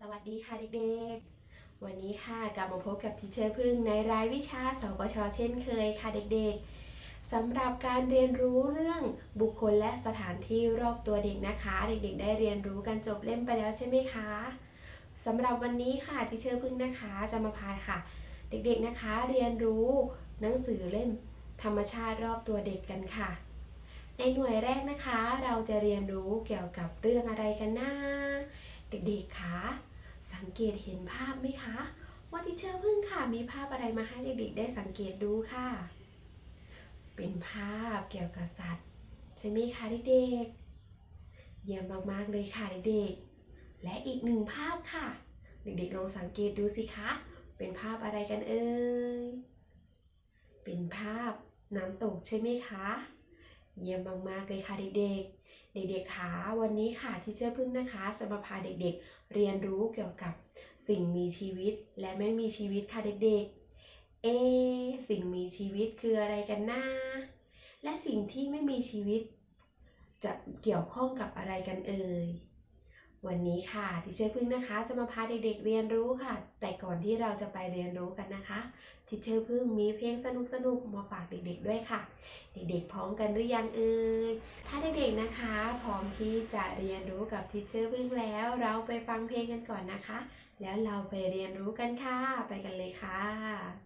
สวัสดีค่ะเด็กๆ วันนี้ค่ะกลับมาพบกับทีเชอร์พึ่งในรายวิชาสปชเช่นเคยค่ะเด็กๆสำหรับการเรียนรู้เรื่องบุคคลและสถานที่รอบตัวเด็กนะคะ เด็กๆ ได้เรียนรู้กันจบเล่มไปแล้วใช่ไหมคะสำหรับวันนี้ค่ะทีเชอร์พึ่งนะคะจะมาพาค่ะ เด็กๆนะคะเรียนรู้หนังสือเล่มธรรมชาติรอบตัวเด็กกันค่ะ ในหน่วยแรกนะคะ เราจะเรียนรู้เกี่ยวกับเรื่องอะไรกันนะ เด็กๆคะสังเกตเห็นภาพไหมคะ ว่าทิเชอร์พึ่งค่ะมีภาพอะไรมาให้เด็กๆได้สังเกตดูค่ะ เป็นภาพเกี่ยวกับสัตว์ใช่ไหมคะเด็กๆเยี่ยมมากๆเลยค่ะเด็กๆและอีกหนึ่งภาพค่ะ เด็กๆลองสังเกตดูสิคะ เป็นภาพอะไรกันเอ่ยเป็นภาพน้ำตกใช่ไหมคะ เยี่ยมมากๆเลยค่ะเด็กๆ เด็กๆคะวันนี้ค่ะที่เชื่อพึ่งนะคะ จะมาพาเด็กๆ เรียนรู้เกี่ยวกับสิ่งมีชีวิตและไม่มีชีวิตค่ะเด็กๆ เอ สิ่งมีชีวิตคืออะไรกันนะและสิ่งที่ไม่มีชีวิต จะเกี่ยวข้องกับอะไรกันเอ่ย วันนี้ค่ะที่เชื่อพึ่งนะคะจะมาพาเด็กๆเรียนรู้ค่ะ แต่ก่อนที่เราจะไปเรียนรู้กันนะคะทิเชอร์พึ่งมีเพลงสนุกๆมาฝากเด็กๆด้วยค่ะ เด็กๆพร้อมกันหรือยังเอ่ยถ้าเด็กๆนะคะ พร้อมที่จะเรียนรู้กับทิเชอร์พึ่งแล้ว เราไปฟังเพลงกันก่อนนะคะ แล้วเราไปเรียนรู้กันค่ะ ไปกันเลยค่ะ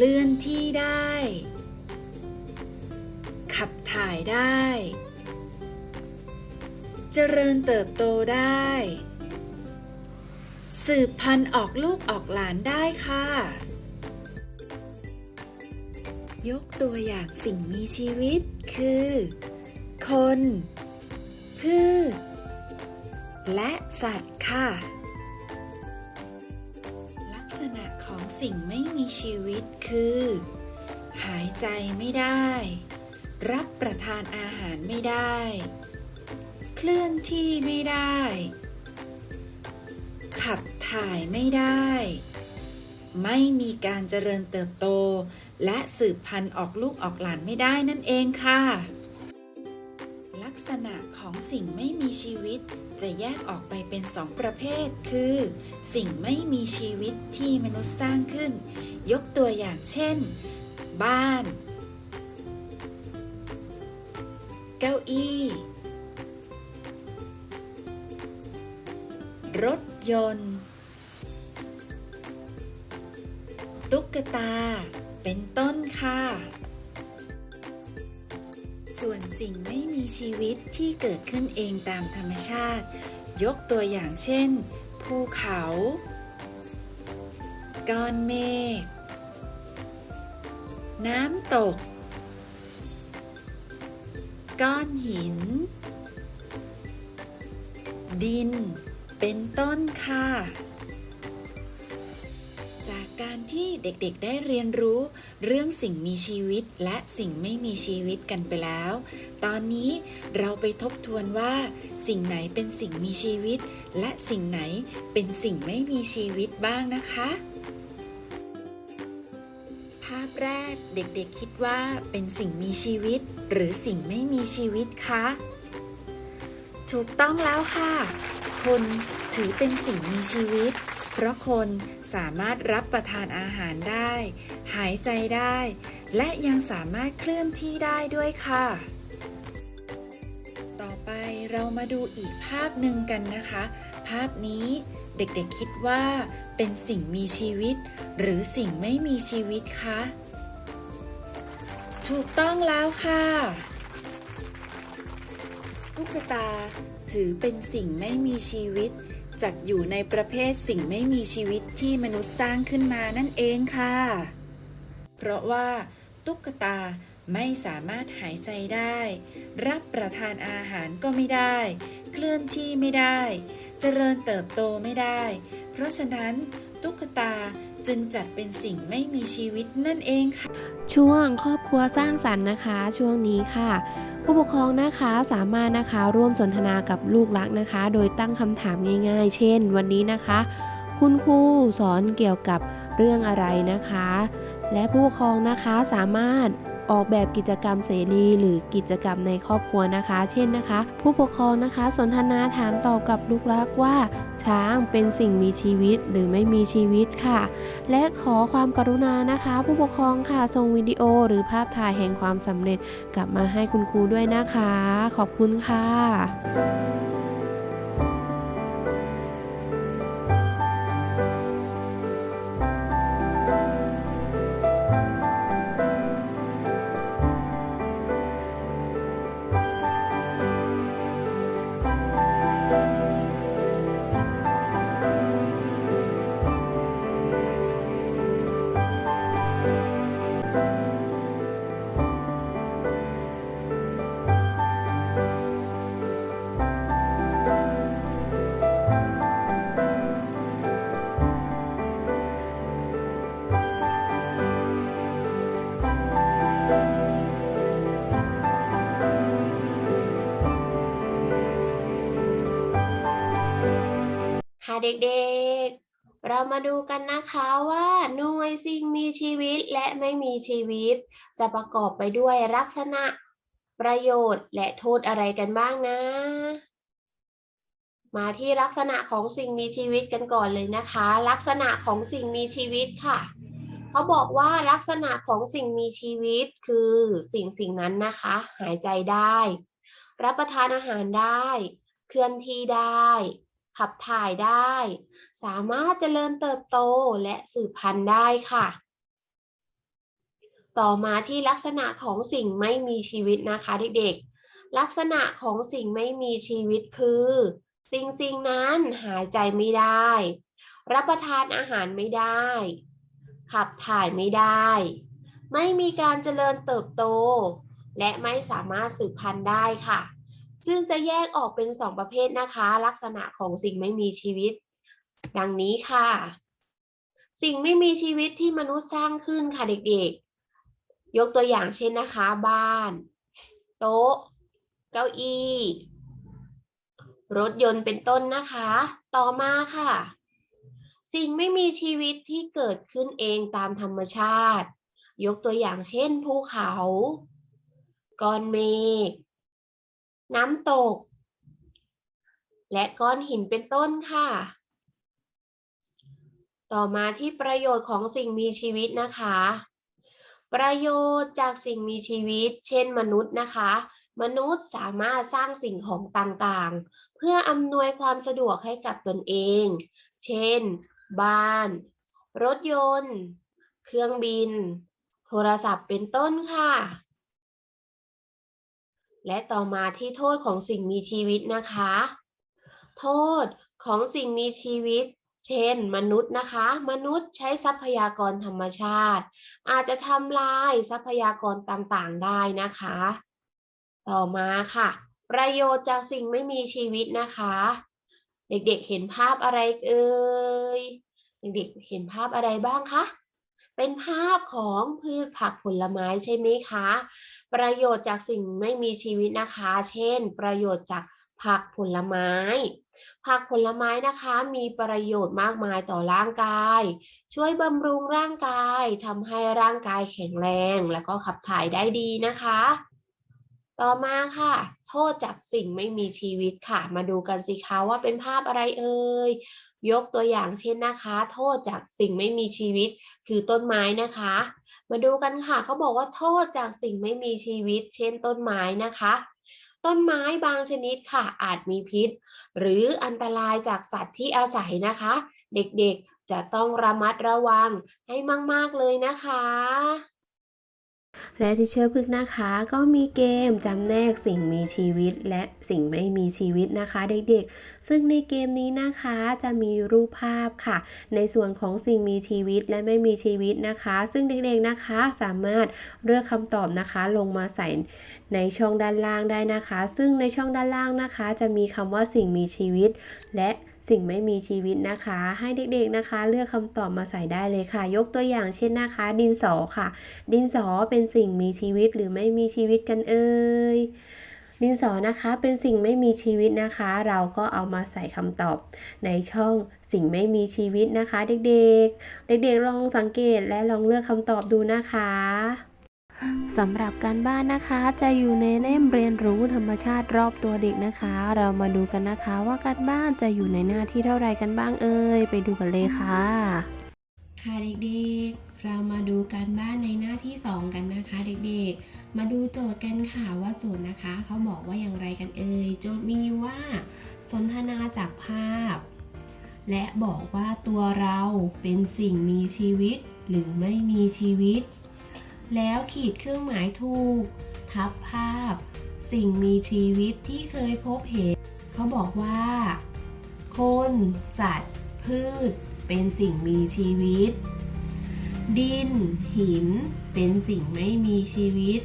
เคลื่อนที่ได้ ขับถ่ายได้ เจริญเติบโตได้ สืบพันธุ์ออกลูกออกหลานได้ค่ะ ยกตัวอย่างสิ่งมีชีวิตคือ คน พืช และสัตว์ค่ะ สิ่งไม่มีชีวิตคือ หายใจไม่ได้ รับประทานอาหารไม่ได้ เคลื่อนที่ไม่ได้ ขับถ่ายไม่ได้ ไม่มีการเจริญเติบโต และสืบพันธุ์ออกลูกออกหลานไม่ได้นั่นเองค่ะ ลักษณะของสิ่งไม่มีชีวิต จะแยกออกไปเป็นสองประเภท คือ สิ่งไม่มีชีวิตที่มนุษย์สร้างขึ้น ยกตัวอย่างเช่น บ้าน เก้าอี้ รถยนต์ ตุ๊กตา เป็นต้นค่ะ ส่วนสิ่งไม่มีชีวิตที่เกิดขึ้นเองตามธรรมชาติ ยกตัวอย่างเช่น ภูเขา ก้อนเมฆ น้ำตก ก้อนหิน ดิน เป็นต้นค่ะ การที่เด็กๆได้เรียนรู้เรื่องสิ่งมีชีวิตและสิ่งไม่มีชีวิตกันไปแล้ว ตอนนี้เราไปทบทวนว่า สิ่งไหนเป็นสิ่งมีชีวิต และสิ่งไหนเป็นสิ่งไม่มีชีวิตบ้างนะคะ ภาพแรกเด็กๆคิดว่าเป็นสิ่งมีชีวิต หรือสิ่งไม่มีชีวิตคะถูกต้องแล้วค่ะ คนถือเป็นสิ่งมีชีวิต เพราะคน สามารถรับประทานอาหารได้ หายใจได้ และยังสามารถเคลื่อนที่ได้ด้วยค่ะ ต่อไปเรามาดูอีกภาพหนึ่งกันนะคะ ภาพนี้เด็กๆคิดว่าเป็นสิ่งมีชีวิต หรือสิ่งไม่มีชีวิตคะถูกต้องแล้วค่ะ ตุ๊กตาถือเป็นสิ่งไม่มีชีวิต จัดอยู่ในประเภทสิ่งไม่มีชีวิตที่มนุษย์สร้างขึ้นมานั่นเองค่ะ เพราะว่าตุ๊กตาไม่สามารถหายใจได้ รับประทานอาหารก็ไม่ได้ เคลื่อนที่ไม่ได้ เจริญเติบโตไม่ได้ เพราะฉะนั้นตุ๊กตาจึงจัดเป็นสิ่งไม่มีชีวิตนั่นเองค่ะ ช่วงครอบครัวสร้างสรรค์นะคะ ช่วงนี้ค่ะ ผู้ปกครองนะคะสามารถนะคะร่วมสนทนากับลูกหลักนะคะ โดยตั้งคำถามง่าย ๆ เช่น วันนี้นะคะ คุณครูสอนเกี่ยวกับเรื่องอะไรนะคะ และผู้ปกครองนะคะสามารถ ออกแบบกิจกรรมเสรีหรือกิจกรรมในครอบครัวนะคะ เช่นนะคะ ผู้ปกครองนะคะ สนทนาถามตอบกับลูกหลักว่า ช้างเป็นสิ่งมีชีวิตหรือไม่มีชีวิตค่ะ และขอความกรุณานะคะ ผู้ปกครองค่ะส่งวิดีโอ หรือภาพถ่ายแห่งความสำเร็จกลับมาให้คุณครูด้วยนะคะ ขอบคุณค่ะ เด็กๆ เรามาดูกันนะคะว่าหน่วยสิ่งมีชีวิตและไม่มีชีวิต จะประกอบไปด้วยลักษณะประโยชน์และโทษอะไรกันบ้างนะ มาที่ลักษณะของสิ่งมีชีวิตกันก่อนเลยนะคะ ลักษณะของสิ่งมีชีวิตค่ะเขาบอกว่าลักษณะของสิ่งมีชีวิตคือสิ่งสิ่งนั้นนะคะ หายใจได้ รับประทานอาหารได้ เคลื่อนที่ได้ ขับถ่ายได้ สามารถเจริญเติบโตและสืบพันธุ์ได้ค่ะ ต่อมาที่ลักษณะของสิ่งไม่มีชีวิตนะคะเด็กๆ ลักษณะของสิ่งไม่มีชีวิตคือ สิ่งสิ่งนั้นหายใจไม่ได้ รับประทานอาหารไม่ได้ ขับถ่ายไม่ได้ ไม่มีการเจริญเติบโต และไม่สามารถสืบพันธุ์ได้ค่ะ ซึ่งจะแยกออกเป็นสองประเภทนะคะ ลักษณะของสิ่งไม่มีชีวิต ดังนี้ค่ะ สิ่งไม่มีชีวิตที่มนุษย์สร้างขึ้นค่ะเด็กๆ ยกตัวอย่างเช่นนะคะ บ้าน โต๊ะ เก้าอี้ รถยนต์เป็นต้นนะคะ ต่อมาค่ะ สิ่งไม่มีชีวิตที่เกิดขึ้นเองตามธรรมชาติ ยกตัวอย่างเช่นภูเขา ก้อนเมฆ น้ำตก และก้อนหินเป็นต้นค่ะ ต่อมาที่ประโยชน์ของสิ่งมีชีวิตนะคะ ประโยชน์จากสิ่งมีชีวิต เช่นมนุษย์นะคะ มนุษย์สามารถสร้างสิ่งของต่างๆ เพื่ออำนวยความสะดวกให้กับตนเอง เช่น บ้าน รถยนต์ เครื่องบิน โทรศัพท์เป็นต้นค่ะ และต่อมาที่โทษของสิ่งมีชีวิตนะคะ โทษของสิ่งมีชีวิต เช่น มนุษย์นะคะ มนุษย์ใช้ทรัพยากรธรรมชาติ อาจจะทำลายทรัพยากรต่างๆได้นะคะ ต่อมาค่ะ ประโยชน์จากสิ่งไม่มีชีวิตนะคะ เด็กๆเห็นภาพอะไรเอ่ยเด็กๆเห็นภาพอะไรบ้างคะ เป็นภาพของพืชผักผลไม้ใช่ไหมคะ ประโยชน์จากสิ่งไม่มีชีวิตนะคะ เช่น ประโยชน์จากผักผลไม้ ผักผลไม้นะคะมีประโยชน์มากมายต่อร่างกาย ช่วยบำรุงร่างกายทำให้ร่างกายแข็งแรง แล้วก็ขับถ่ายได้ดีนะคะ ต่อมาค่ะ โทษจากสิ่งไม่มีชีวิตค่ะ มาดูกันสิคะว่าเป็นภาพอะไรเอ่ย ยกตัวอย่างเช่นนะคะ โทษจากสิ่งไม่มีชีวิตคือต้นไม้นะคะ มาดูกันค่ะเขาบอกว่าโทษจากสิ่งไม่มีชีวิต เช่นต้นไม้นะคะ ต้นไม้บางชนิดค่ะอาจมีพิษ หรืออันตรายจากสัตว์ที่อาศัยนะคะ เด็กๆจะต้องระมัดระวังให้มาก ๆ เลยนะคะ และที่เชื่อพึกนะคะ ก็มีเกมจำแนกสิ่งมีชีวิตและสิ่งไม่มีชีวิตนะคะเด็กๆ ซึ่งในเกมนี้นะคะจะมีรูปภาพค่ะ ในส่วนของสิ่งมีชีวิตและไม่มีชีวิตนะคะ ซึ่งเด็กๆนะคะสามารถเลือกคำตอบนะคะลงมาใส่ในช่องด้านล่างได้นะคะ ซึ่งในช่องด้านล่างนะคะ จะมีคำว่าสิ่งมีชีวิตและ สิ่งไม่มีชีวิตนะคะ ให้เด็กๆนะคะ เลือกคำตอบมาใส่ได้เลยค่ะ ยกตัวอย่างเช่นนะคะ ดินสอค่ะ ดินสอเป็นสิ่งมีชีวิตหรือไม่มีชีวิตกันเอ่ยดินสอนะคะเป็นสิ่งไม่มีชีวิตนะคะ เราก็เอามาใส่คำตอบในช่องสิ่งไม่มีชีวิตนะคะ เด็กๆ เด็กๆลองสังเกตและลองเลือกคำตอบดูนะคะ สำหรับการบ้านนะคะ จะอยู่ในเล่มเรียนรู้ธรรมชาติรอบตัวเด็กนะคะ เรามาดูกันนะคะว่าการบ้านจะอยู่ในหน้าที่เท่าไรกันบ้างเอ่ยไปดูกันเลยค่ะ ค่ะเด็กๆ เรามาดูการบ้านในหน้าที่ 2 กันนะคะ เด็กๆ มาดูโจทย์กันค่ะว่าโจทย์นะคะ เขาบอกว่าอย่างไรกันเอ่ยโจทย์มีว่า สนทนาจากภาพ และบอกว่าตัวเราเป็นสิ่งมีชีวิตหรือไม่มีชีวิต แล้วขีดเครื่องหมายถูก ทับภาพ สิ่งมีชีวิตที่เคยพบเห็น เขาบอกว่า คน สัตว์ พืช เป็นสิ่งมีชีวิต ดิน หิน เป็นสิ่งไม่มีชีวิต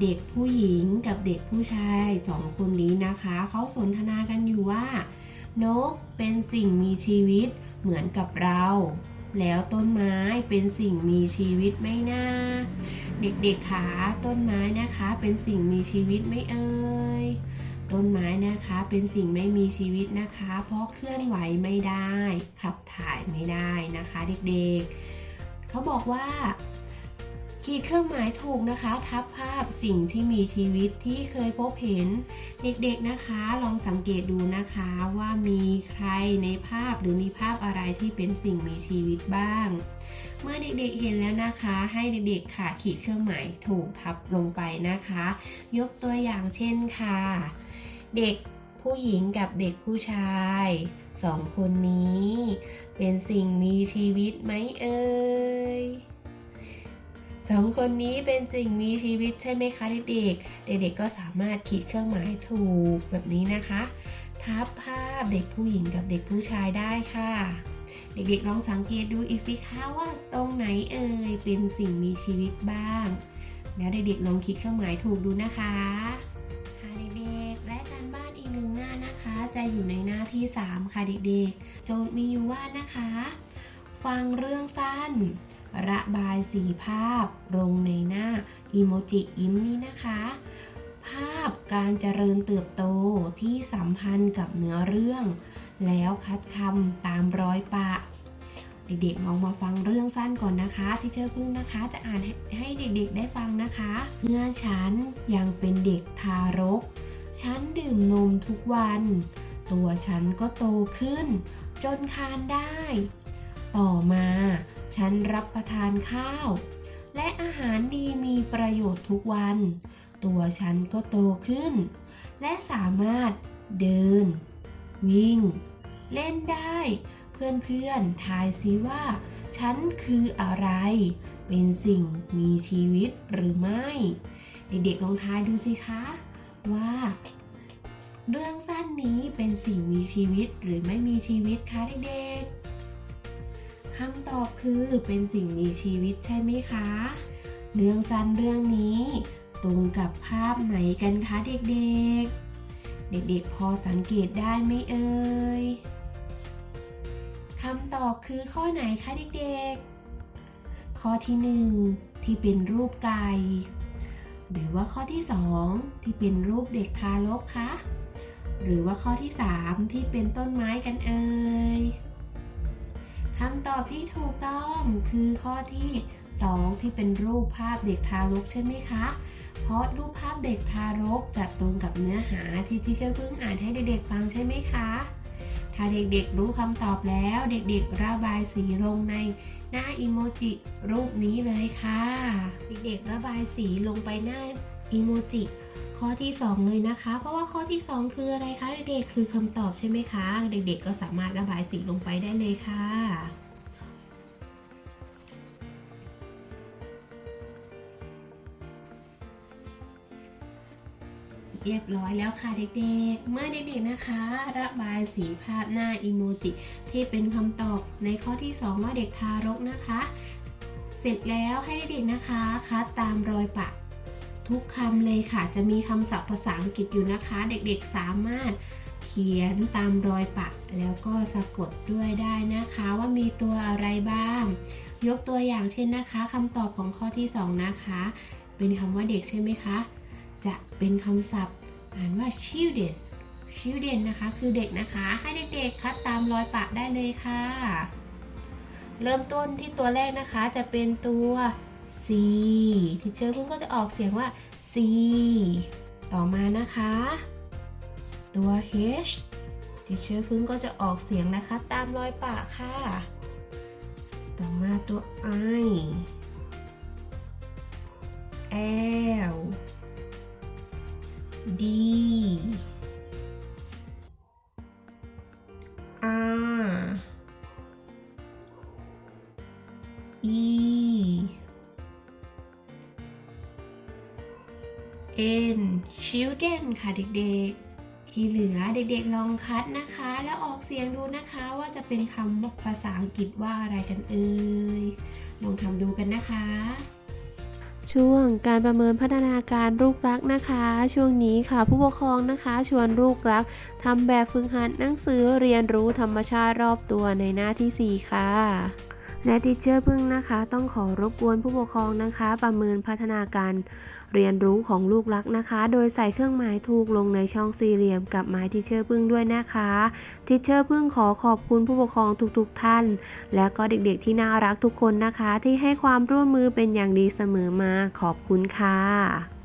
เด็กผู้หญิงกับเด็กผู้ชายสองคนนี้นะคะ เขาสนทนากันอยู่ว่า นกเป็นสิ่งมีชีวิตเหมือนกับเรา แล้วต้นไม้เป็นสิ่งมีชีวิตไหม่น่า เด็กๆคะต้นไม้นะคะ เป็นสิ่งมีชีวิตไหม่เอ่ยต้นไม้นะคะเป็นสิ่งไม่มีชีวิตนะคะ เพราะเคลื่อนไหวไม่ได้ ขับถ่ายไม่ได้นะคะ เด็กๆ เขาบอกว่า ขีดเครื่องหมายถูกนะคะ ทับภาพสิ่งที่มีชีวิตที่เคยพบเห็น เด็กๆนะคะ ลองสังเกตดูนะคะว่ามีใครในภาพหรือมีภาพอะไรที่เป็นสิ่งมีชีวิตบ้าง เมื่อเด็กๆเห็นแล้วนะคะ ให้เด็กๆค่ะขีดเครื่องหมายถูกทับลงไปนะคะ ยกตัวอย่างเช่นค่ะ เด็กผู้หญิงกับเด็กผู้ชายสองคนนี้ เป็นสิ่งมีชีวิตไหมเอ่ย สองคนนี้เป็นสิ่งมีชีวิตใช่ไหมคะเด็กๆ เด็กๆก็สามารถขีดเครื่องหมายถูกแบบนี้นะคะ ทับภาพเด็กผู้หญิงกับเด็กผู้ชายได้ค่ะ เด็กๆลองสังเกตดูอีกสิคะว่าตรงไหนเอ่ยเป็นสิ่งมีชีวิตบ้าง แล้วเด็กๆลองคิดเครื่องหมายถูกดูนะคะค่ะเด็กๆและการบ้านอีกหนึ่งหน้านะคะจะอยู่ในหน้าที่ 3 ค่ะเด็กๆ โจทย์มีอยู่ว่านะคะ ฟังเรื่องสั้น ระบายสีภาพลงในหน้าอีโมจิยิ้มนี้นะคะ ภาพการเจริญเติบโตที่สัมพันธ์กับเนื้อเรื่อง แล้วคัดคำตามร้อยปะ เด็กๆลองมาฟังเรื่องสั้นก่อนนะคะที่เชอร์พึ่งนะคะ จะอ่านให้เด็กๆได้ฟังนะคะเมื่อฉันยังเป็นเด็กทารก ฉันดื่มนมทุกวัน ตัวฉันก็โตขึ้น จนคานได้ ต่อมา ฉันรับประทานข้าว และอาหารดีมีประโยชน์ทุกวัน ตัวฉันก็โตขึ้น และสามารถเดิน วิ่ง เล่นได้ เพื่อนๆทายซิว่า ฉันคืออะไร เป็นสิ่งมีชีวิตหรือไม่ เด็กๆลองทายดูสิคะว่า เรื่องสั้นนี้เป็นสิ่งมีชีวิตหรือไม่มีชีวิตคะเด็กๆ คำตอบคือเป็นสิ่งมีชีวิตใช่ไหมคะ เรื่องสั้นเรื่องนี้ ตรงกับภาพไหนกันคะเด็กๆ เด็กๆพอสังเกตได้ไหมเอ่ยคำตอบคือข้อไหนคะเด็กๆ ข้อที่หนึ่งที่เป็นรูปไก่หรือว่าข้อที่สองที่เป็นรูปเด็กทารกคะ หรือว่าข้อที่สามที่เป็นต้นไม้กันเอ่ย คำตอบที่ถูกต้องคือข้อที่สองที่เป็นรูปภาพเด็กทารกใช่ไหมคะ เพราะรูปภาพเด็กทารกจะตรงกับเนื้อหาที่ที่เชื่อเพิ่งอ่านให้เด็กๆฟังใช่ไหมคะ ถ้าเด็กๆรู้คำตอบแล้วเด็กๆระบายสีลงในหน้าอิโมจิรูปนี้เลยค่ะ เด็กๆระบายสีลงไปหน้าอิโมจิ ข้อที่ 2 เลยนะคะ เพราะว่าข้อที่ 2 คืออะไรคะเด็กๆคือคำตอบใช่ไหมคะ เด็กๆ ก็สามารถระบายสีลงไปได้เลยค่ะเรียบร้อยแล้วค่ะเด็กๆ เมื่อเด็กๆนะคะ ระบายสีภาพหน้าอีโมจิที่เป็นคำตอบในข้อที่ 2 ว่าเด็กทารกนะคะ เสร็จแล้วให้เด็กๆนะคะ คัดตามรอยปะ ทุกคำเลยค่ะ จะมีคำศัพท์ภาษาอังกฤษอยู่นะคะ เด็กๆสามารถเขียนตามรอยปะแล้วก็สะกดด้วยได้นะคะ ว่ามีตัวอะไรบ้าง ยกตัวอย่างเช่นนะคะคำตอบของข้อที่ 2 นะคะ เป็นคำว่าเด็กใช่ไหมคะ จะเป็นคำศัพท์อ่านว่า children children นะคะ คือเด็กนะคะ ให้เด็กๆคัดตามรอยปะได้เลยค่ะ เริ่มต้นที่ตัวแรกนะคะจะเป็นตัว ทีเชอร์เพิ่งก็จะออกเสียงว่า C ต่อมานะคะ ตัว H ทีเชอร์พิ่งก็จะออกเสียงนะคะ ตามรอยปะค่ะ ต่อมาตัว I L D ค่ะเด็กๆ ที่เหลือเด็กๆลองคัดนะคะ แล้วออกเสียงดูนะคะว่าจะเป็นคำภาษาอังกฤษว่าอะไรกันเอ่ยลองทำดูกันนะคะ ช่วงการประเมินพัฒนาการลูกรักนะคะ ช่วงนี้ค่ะผู้ปกครองนะคะ ชวนลูกรักทำแบบฝึกหัดหนังสือเรียนรู้ธรรมชาติรอบตัวในหน้าที่ 4 ค่ะ และทิเชอร์พึ่งนะคะ ต้องขอรบกวนผู้ปกครองนะคะ ประเมินพัฒนาการเรียนรู้ของลูกรักนะคะ โดยใส่เครื่องหมายถูกลงในช่องสี่เหลี่ยมกับไม้ทิเชอร์พึ่งด้วยนะคะทิเชอร์พึ่งขอขอบคุณผู้ปกครองทุกๆท่าน และก็เด็กๆที่น่ารักทุกคนนะคะ ที่ให้ความร่วมมือเป็นอย่างดีเสมอมาขอบคุณค่ะ